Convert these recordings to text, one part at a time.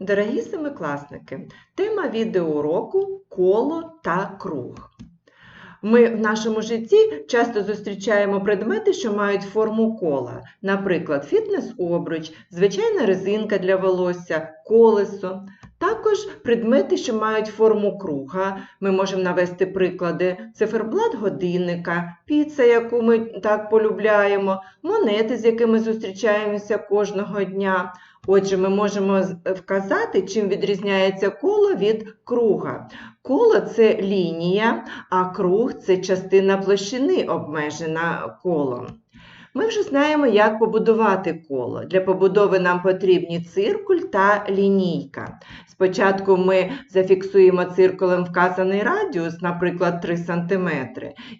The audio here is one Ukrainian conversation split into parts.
Дорогі семикласники, тема відеоуроку коло та круг. Ми в нашому житті часто зустрічаємо предмети, що мають форму кола, наприклад, фітнес-обруч, звичайна резинка для волосся, колесо. Також предмети, що мають форму круга. Ми можемо навести приклади циферблат годинника, піца, яку ми так полюбляємо, монети, з якими зустрічаємося кожного дня. Отже, ми можемо вказати, чим відрізняється коло від круга. Коло це лінія, а круг це частина площини, обмежена колом. Ми вже знаємо, як побудувати коло. Для побудови нам потрібні циркуль та лінійка. Спочатку ми зафіксуємо циркулем вказаний радіус, наприклад, 3 см,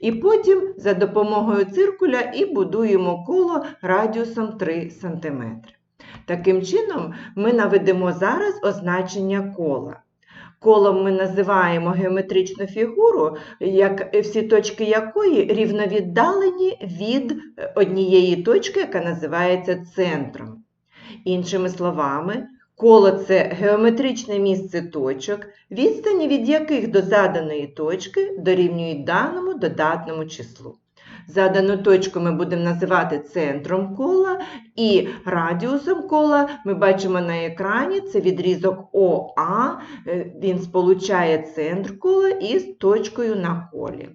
і потім за допомогою циркуля і будуємо коло радіусом 3 см. Таким чином, ми наведемо зараз означення кола. Колом ми називаємо геометричну фігуру, як, всі точки якої рівновіддалені від е, однієї точки, яка називається центром. Іншими словами, коло це геометричне місце точок, відстані від яких до заданої точки дорівнюють даному додатному числу. Задану точку ми будемо називати центром кола, і радіусом кола ми бачимо на екрані це відрізок ОА, е, він сполучає центр кола із точкою на колі.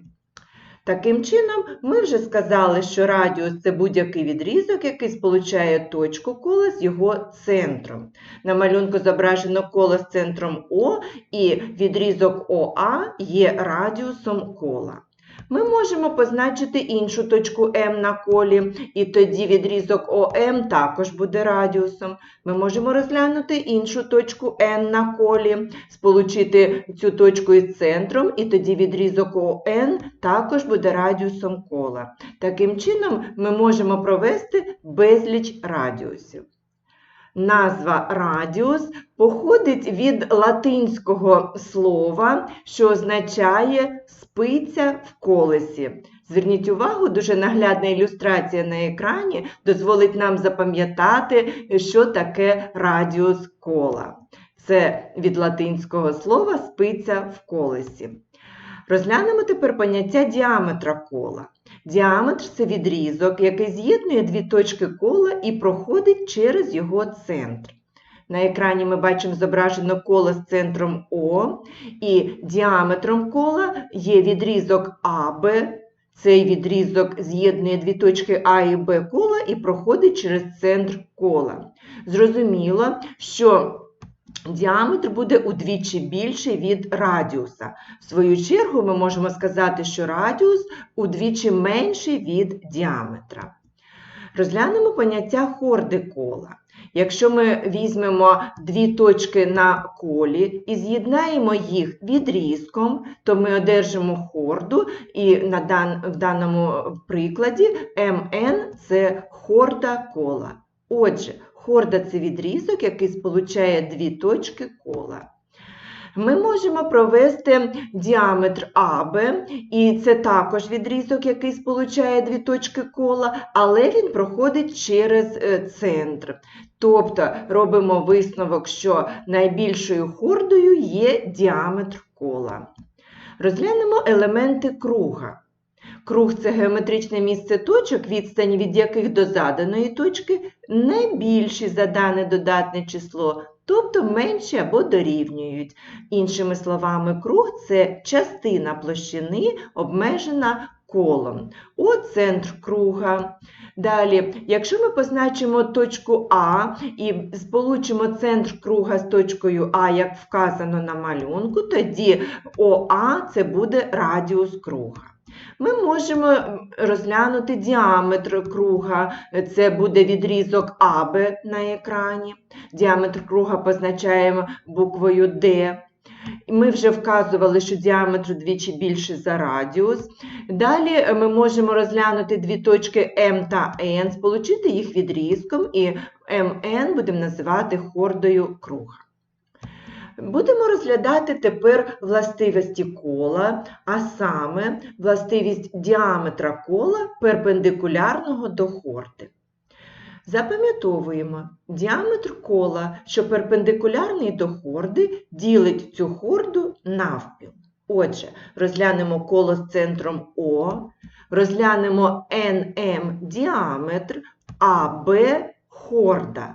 Таким чином, ми вже сказали, що радіус це будь-який відрізок, який сполучає точку кола з його центром. На малюнку зображено коло з центром О, і відрізок ОА є радіусом кола. Ми можемо позначити іншу точку М на колі, і тоді відрізок ОМ також буде радіусом. Ми можемо розглянути іншу точку N на колі, сполучити цю точку із центром, і тоді відрізок ОН також буде радіусом кола. Таким чином, ми можемо провести безліч радіусів. Назва радіус походить від латинського слова, що означає спиця в колесі. Зверніть увагу, дуже наглядна ілюстрація на екрані дозволить нам запам'ятати, що таке радіус кола. Це від латинського слова спиця в колесі. Розглянемо тепер поняття діаметра кола. Діаметр це відрізок, який з'єднує дві точки кола і проходить через його центр. На екрані ми бачимо зображено коло з центром О, і діаметром кола є відрізок АБ. Цей відрізок з'єднує дві точки А і Б кола і проходить через центр кола. Зрозуміло, що діаметр буде удвічі більший від радіуса. В свою чергу ми можемо сказати, що радіус удвічі менший від діаметра. Розглянемо поняття хорди кола. Якщо ми візьмемо дві точки на колі і з'єднаємо їх відрізком, то ми одержимо хорду, і на дан, в даному прикладі МН це хорда кола. Отже, хорда це відрізок, який сполучає дві точки кола. Ми можемо провести діаметр АБ, і це також відрізок, який сполучає дві точки кола, але він проходить через е, центр. Тобто робимо висновок, що найбільшою хордою є діаметр кола. Розглянемо елементи круга. Круг це геометричне місце точок, відстані від яких до заданої точки не більші за дане додатне число, тобто менші або дорівнюють. Іншими словами, круг це частина площини, обмежена колом. От центр круга. Далі, якщо ми позначимо точку А і сполучимо центр круга з точкою А, як вказано на малюнку, тоді ОА це буде радіус круга. Ми можемо розглянути діаметр круга, це буде відрізок АБ на екрані. Діаметр круга позначаємо буквою D. Ми вже вказували, що діаметр двічі більше за радіус. Далі ми можемо розглянути дві точки М та N, сполучити їх відрізком, і МН будемо називати хордою круга. Будемо розглядати тепер властивості кола, а саме властивість діаметра кола перпендикулярного до хорди. Запам'ятовуємо, діаметр кола, що перпендикулярний до хорди, ділить цю хорду навпіл. Отже, розглянемо коло з центром О, розглянемо НМ діаметр, АБ хорда.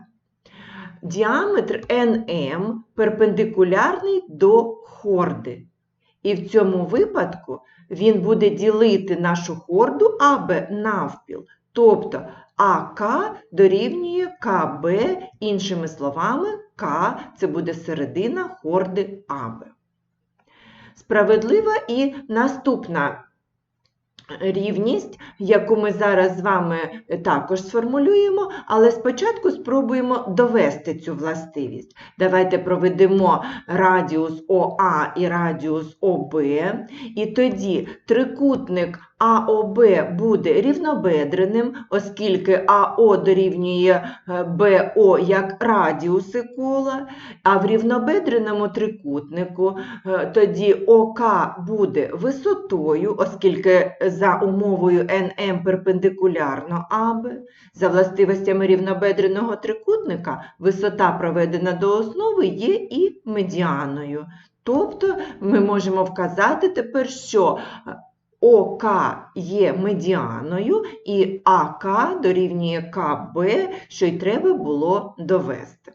Діаметр НМ перпендикулярний до хорди. І в цьому випадку він буде ділити нашу хорду АБ навпіл. Тобто АК дорівнює КБ, іншими словами, К це буде середина хорди АБ. Справедлива і наступна рівність, яку ми зараз з вами також сформулюємо, але спочатку спробуємо довести цю властивість. Давайте проведемо радіус ОА і радіус ОБ, і тоді трикутник АОБ буде рівнобедреним, оскільки АО дорівнює е, БО як радіуси кола, а в рівнобедреному трикутнику е, тоді ОК буде висотою, оскільки за умовою НМ перпендикулярно АБ. За властивостями рівнобедреного трикутника висота проведена до основи є і медіаною. Тобто ми можемо вказати тепер, що ОК є медіаною і АК дорівнює КБ, що й треба було довести.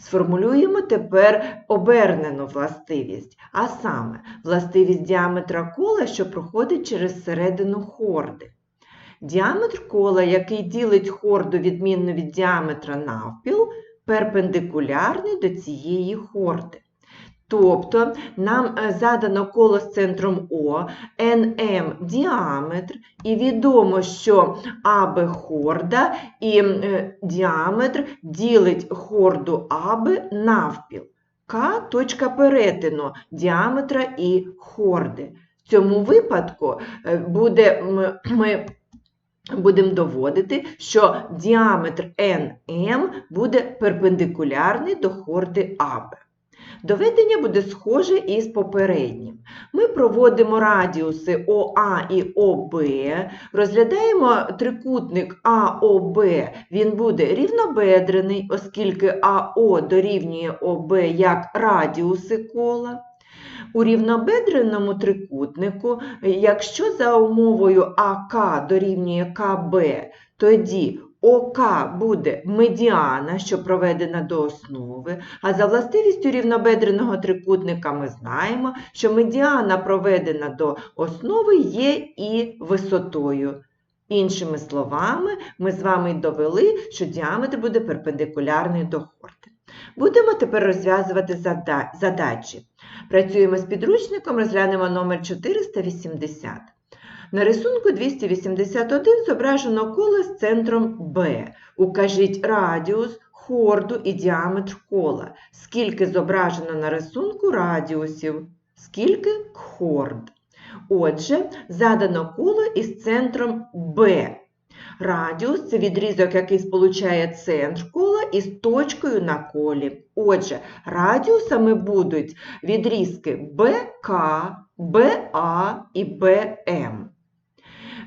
Сформулюємо тепер обернену властивість, а саме властивість діаметра кола, що проходить через середину хорди. Діаметр кола, який ділить хорду відмінно від діаметра навпіл, перпендикулярний до цієї хорди. Тобто нам е, задано коло з центром О, НМ діаметр, і відомо, що АБ хорда і е, діаметр ділить хорду АБ навпіл. К точка перетину діаметра і хорди. В цьому випадку е, буде, ми будемо доводити, що діаметр НМ буде перпендикулярний до хорди АБ. Доведення буде схоже із попереднім. Ми проводимо радіуси ОА і ОБ, розглядаємо трикутник АОБ, він буде рівнобедрений, оскільки АО дорівнює ОБ як радіуси кола. У рівнобедреному трикутнику, якщо за умовою АК дорівнює КБ, тоді ОК буде медіана, що проведена до основи, а за властивістю рівнобедреного трикутника ми знаємо, що медіана проведена до основи є і висотою. Іншими словами, ми з вами довели, що діаметр буде перпендикулярний до хорди. Будемо тепер розв'язувати задачі. Працюємо з підручником, розглянемо номер 480. На рисунку 281 зображено коло з центром Б. Укажіть радіус, хорду і діаметр кола. Скільки зображено на рисунку радіусів, скільки хорд. Отже, задано коло із центром Б. Радіус це відрізок, який сполучає центр кола із точкою на колі. Отже, радіусами будуть відрізки БК, БА і БМ.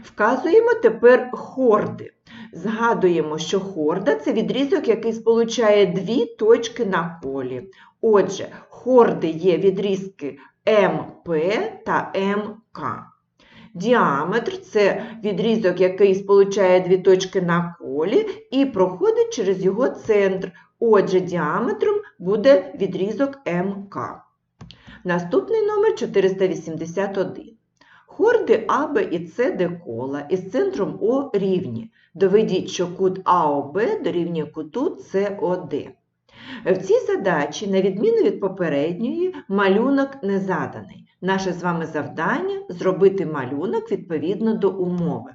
Вказуємо тепер хорди. Згадуємо, що хорда це відрізок, який сполучає дві точки на колі. Отже, хорди є відрізки МП та МК. Діаметр це відрізок, який сполучає дві точки на колі і проходить через його центр. Отже, діаметром буде відрізок МК. Наступний номер 481. Хорди АБ і СД кола із центром О рівні. Доведіть, що кут АОБ дорівнює куту СОД. В цій задачі, на відміну від попередньої, малюнок не заданий. Наше з вами завдання зробити малюнок відповідно до умови.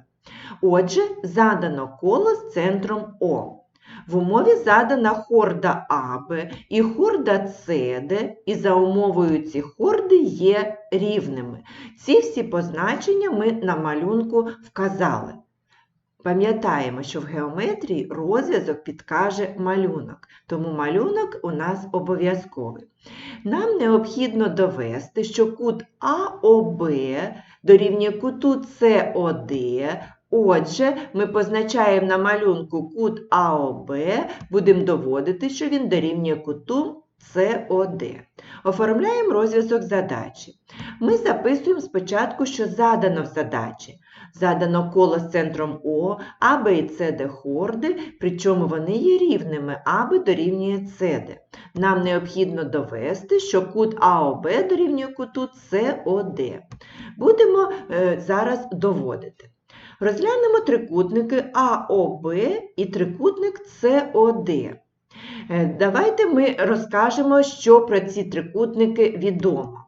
Отже, задано коло з центром О. В умові задана хорда АБ і хорда СД, і за умовою ці хорди є рівними. Ці всі позначення ми на малюнку вказали. Пам'ятаємо, що в геометрії розв'язок підкаже малюнок, тому малюнок у нас обов'язковий. Нам необхідно довести, що кут АОБ дорівнює куту СОД, Отже, ми позначаємо на малюнку кут АОБ, будемо доводити, що він дорівнює куту СОД. Оформляємо розв'язок задачі. Ми записуємо спочатку, що задано в задачі. Задано коло з центром О, АБ і СД хорди, причому вони є рівними, АБ дорівнює СД. Нам необхідно довести, що кут АОБ дорівнює куту СОД. Будемо е, зараз доводити. Розглянемо трикутники АОБ і трикутник СОД. Е, Давайте ми розкажемо, що про ці трикутники відомо.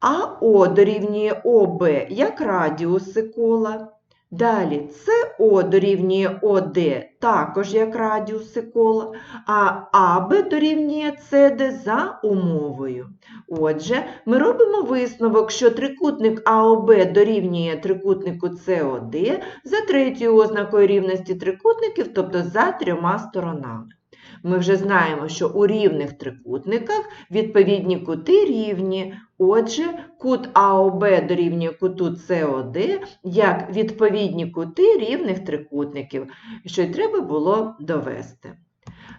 АО дорівнює ОБ як радіуси кола. Далі СО дорівнює ОД також як радіуси кола, а АБ дорівнює СД за умовою. Отже, ми робимо висновок, що трикутник АОБ дорівнює трикутнику СОД за третьою ознакою рівності трикутників, тобто за трьома сторонами. Ми вже знаємо, що у рівних трикутниках відповідні кути рівні. Отже, кут АОБ дорівнює куту СОД як відповідні кути рівних трикутників, що й треба було довести.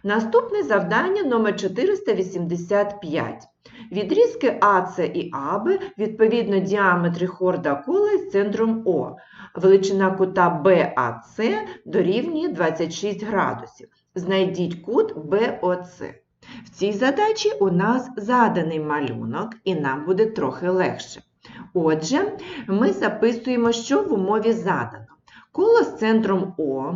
Наступне завдання номер 485. Відрізки АС і АБ відповідно діаметри хорда кола із центром О. Величина кута БАЦ дорівнює 26 градусів. Знайдіть кут БОЦ. В цій задачі у нас заданий малюнок, і нам буде трохи легше. Отже, ми записуємо, що в умові задано. Коло з центром О,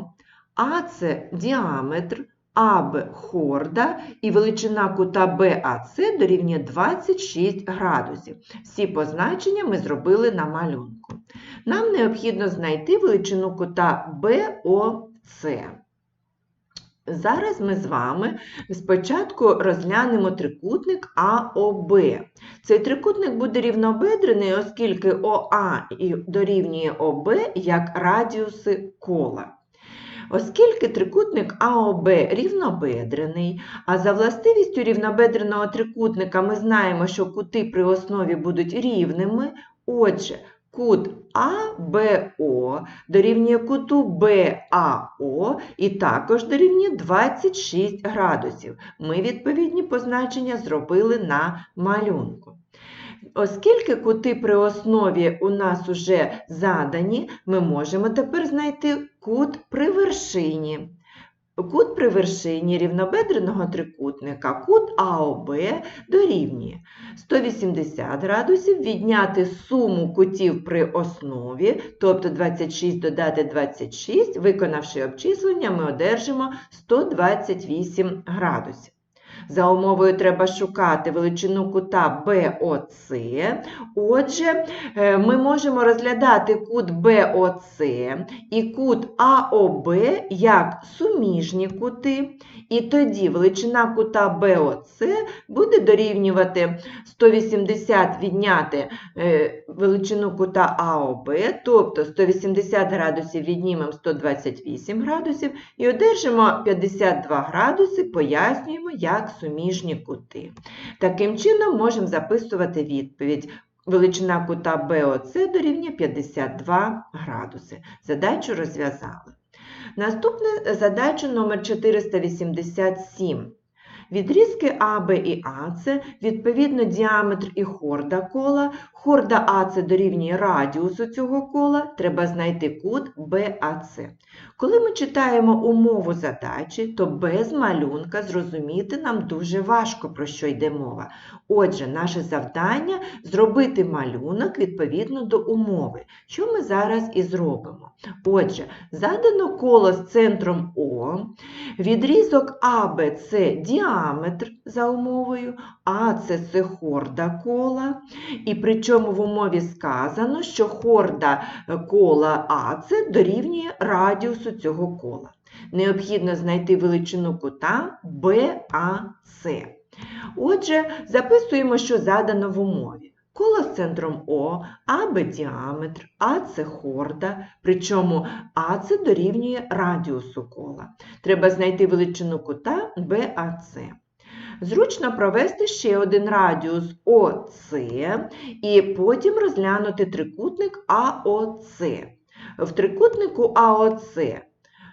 АЦ діаметр, АБ хорда і величина кута БАЦ дорівнює 26 градусів. Всі позначення ми зробили на малюнку. Нам необхідно знайти величину кута БОЦ. Зараз ми з вами спочатку розглянемо трикутник АОБ. Цей трикутник буде рівнобедрений, оскільки ОА дорівнює ОБ як радіуси кола. Оскільки трикутник АОБ рівнобедрений, а за властивістю рівнобедреного трикутника ми знаємо, що кути при основі будуть рівними, отже, кут АБО дорівнює куту БАО і також дорівнює 26 градусів. Ми відповідні позначення зробили на малюнку. Оскільки кути при основі у нас уже задані, ми можемо тепер знайти кут при вершині. Кут при вершині рівнобедреного трикутника, кут АОБ дорівнює 180 градусів відняти суму кутів при основі, тобто 26 додати 26, виконавши обчислення, ми одержимо 128 градусів. За умовою треба шукати величину кута БОЦ. Отже, е, ми можемо розглядати кут БОЦ і кут АОБ як суміжні кути. І тоді величина кута БОЦ буде дорівнювати 180 відняти е, величину кута АОБ, тобто 180 градусів віднімемо 128 градусів і одержимо 52 градуси, пояснюємо, як суміжні кути. Таким чином можемо записувати відповідь. Величина кута БОЦ дорівнює 52 градуси. Задачу розв'язали. Наступна задача номер 487. Відрізки АБ і А це відповідно діаметр і хорда кола. Хорда АЦ дорівнює радіусу цього кола, треба знайти кут БАЦ. Коли ми читаємо умову задачі, то без малюнка зрозуміти нам дуже важко, про що йде мова. Отже, наше завдання зробити малюнок відповідно до умови, що ми зараз і зробимо. Отже, задано коло з центром О, відрізок АБЦ діаметр за умовою, АЦ це хорда кола, і причому в умові сказано, що хорда кола АЦ дорівнює радіусу цього кола. Необхідно знайти величину кута БАЦ. Отже, записуємо, що задано в умові. Коло з центром О, АБ діаметр, АЦ хорда, причому АЦ дорівнює радіусу кола. Треба знайти величину кута БАЦ. Зручно провести ще один радіус ОС і потім розглянути трикутник АОЦ. В трикутнику АОЦ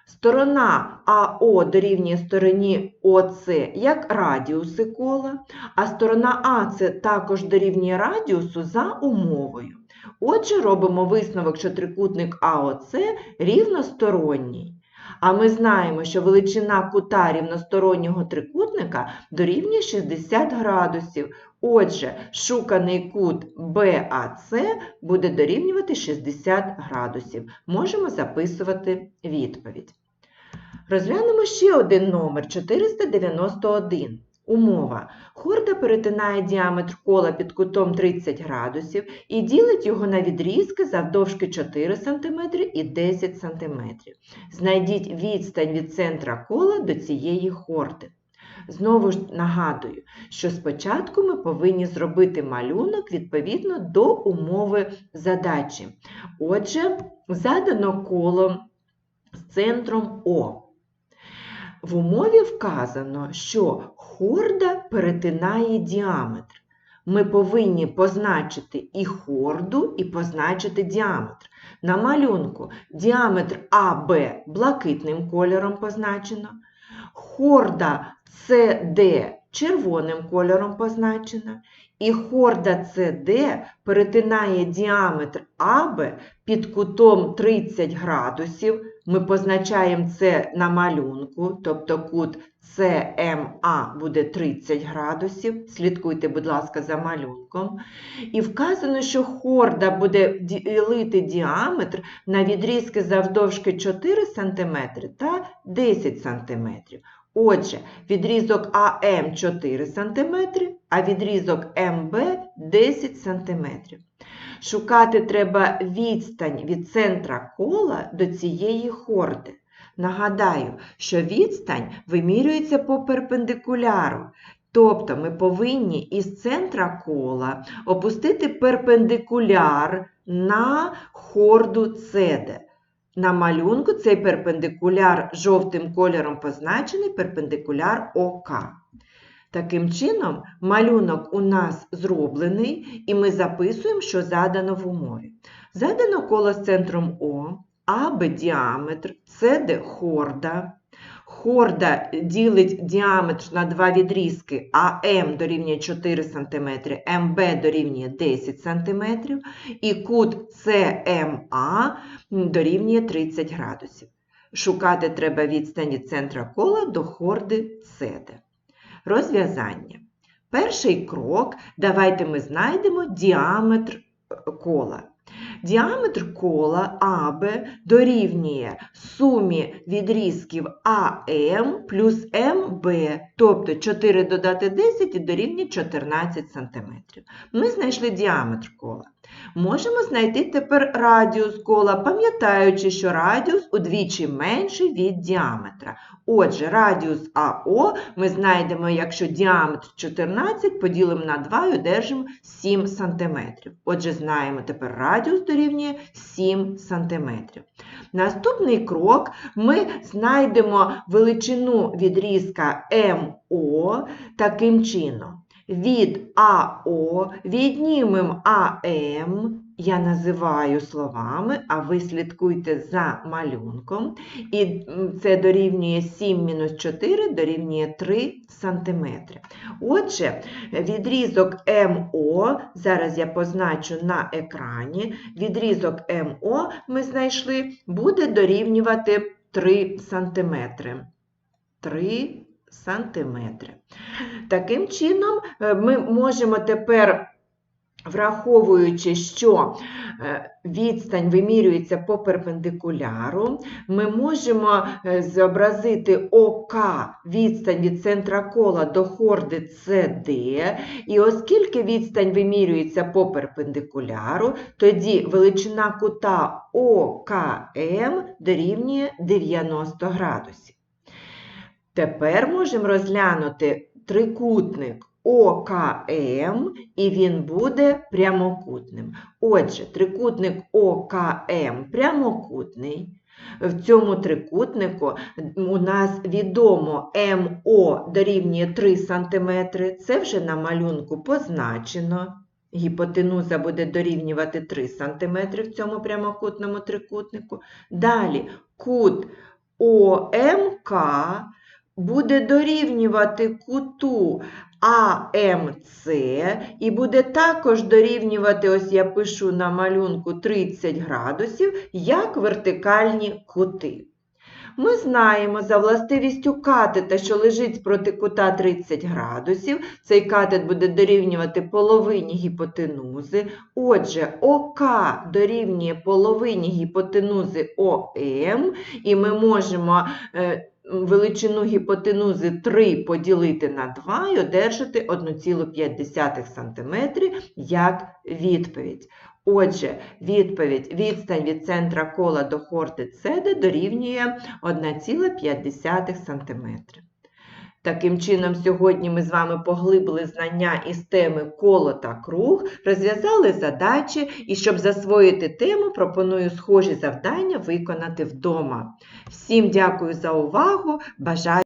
сторона АО дорівнює стороні ОЦ як радіуси кола, а сторона АЦ також дорівнює радіусу за умовою. Отже, робимо висновок, що трикутник АОЦ рівносторонній. А ми знаємо, що величина кута рівностороннього трикутника дорівнює 60 градусів. Отже, шуканий кут BAC буде дорівнювати 60 градусів. Можемо записувати відповідь. Розглянемо ще один номер 491. Умова. Хорда перетинає діаметр кола під кутом 30 градусів і ділить його на відрізки завдовжки 4 см і 10 см. Знайдіть відстань від центра кола до цієї хорди. Знову ж нагадую, що спочатку ми повинні зробити малюнок відповідно до умови задачі. Отже, задано коло з центром О. В умові вказано, що хорда перетинає діаметр. Ми повинні позначити і хорду, і позначити діаметр. На малюнку діаметр АБ блакитним кольором позначено, хорда СД червоним кольором позначена, і хорда CD перетинає діаметр АБ під кутом 30 градусів. Ми позначаємо це на малюнку, тобто кут CMA буде 30 градусів. Слідкуйте, будь ласка, за малюнком. І вказано, що хорда буде ділити діаметр на відрізки завдовжки 4 см та 10 см. Отже, відрізок АМ 4 см, а відрізок МБ 10 см. Шукати треба відстань від центра кола до цієї хорди. Нагадаю, що відстань вимірюється по перпендикуляру. Тобто ми повинні із центра кола опустити перпендикуляр на хорду CD. На малюнку цей перпендикуляр жовтим кольором позначений перпендикуляр ОК. Таким чином, малюнок у нас зроблений, і ми записуємо, що задано в умові. Задано коло з центром О, АБ діаметр, СД хорда. Хорда ділить діаметр на два відрізки, АМ дорівнює 4 см, МБ дорівнює 10 см, і кут СМА дорівнює 30 градусів. Шукати треба відстані центра кола до хорди СД. Розв'язання. Перший крок. Давайте ми знайдемо діаметр кола. Діаметр кола АБ дорівнює сумі відрізків АМ плюс МБ, тобто 4 додати 10 і дорівнює 14 см. Ми знайшли діаметр кола. Можемо знайти тепер радіус кола, пам'ятаючи, що радіус удвічі менший від діаметра. Отже, радіус АО ми знайдемо, якщо діаметр 14 поділимо на 2 і одержимо 7 см. Отже, знаємо тепер радіус дорівнює 7 см. Наступний крок ми знайдемо величину відрізка МО таким чином. Від АО віднімемо АМ, я називаю словами, а ви слідкуйте за малюнком. І це дорівнює 7 мінус 4 дорівнює 3 см. Отже, відрізок МО, зараз я позначу на екрані, відрізок МО ми знайшли, буде дорівнювати 3 см. 3 сантиметри. Таким чином, е, ми можемо тепер, враховуючи, що е, відстань вимірюється по перпендикуляру, ми можемо е, зобразити ОК відстань від центра кола до хорди CD, і оскільки відстань вимірюється по перпендикуляру, тоді величина кута ОКМ дорівнює 90 градусів. Тепер можемо розглянути трикутник ОКМ, і він буде прямокутним. Отже, трикутник ОКМ прямокутний. В цьому трикутнику у нас відомо МО дорівнює 3 см, це вже на малюнку позначено. гіпотенуза буде дорівнювати 3 см в цьому прямокутному трикутнику. Далі кут ОМК буде дорівнювати куту АМЦ і буде також дорівнювати, ось я пишу на малюнку 30 градусів, як вертикальні кути. Ми знаємо за властивістю катета, що лежить проти кута 30 градусів. Цей катет буде дорівнювати половині гіпотенузи. Отже, ОК дорівнює половині гіпотенузи ОМ, і ми можемо е, величину гіпотенузи 3 поділити на 2 і одержати 1,5 см як відповідь. Отже, відповідь відстань від центра кола до хорти CD дорівнює 1,5 см. Таким чином, сьогодні ми з вами поглибили знання із теми коло та круг, розв'язали задачі, і щоб засвоїти тему, пропоную схожі завдання виконати вдома. Всім дякую за увагу! Бажаю!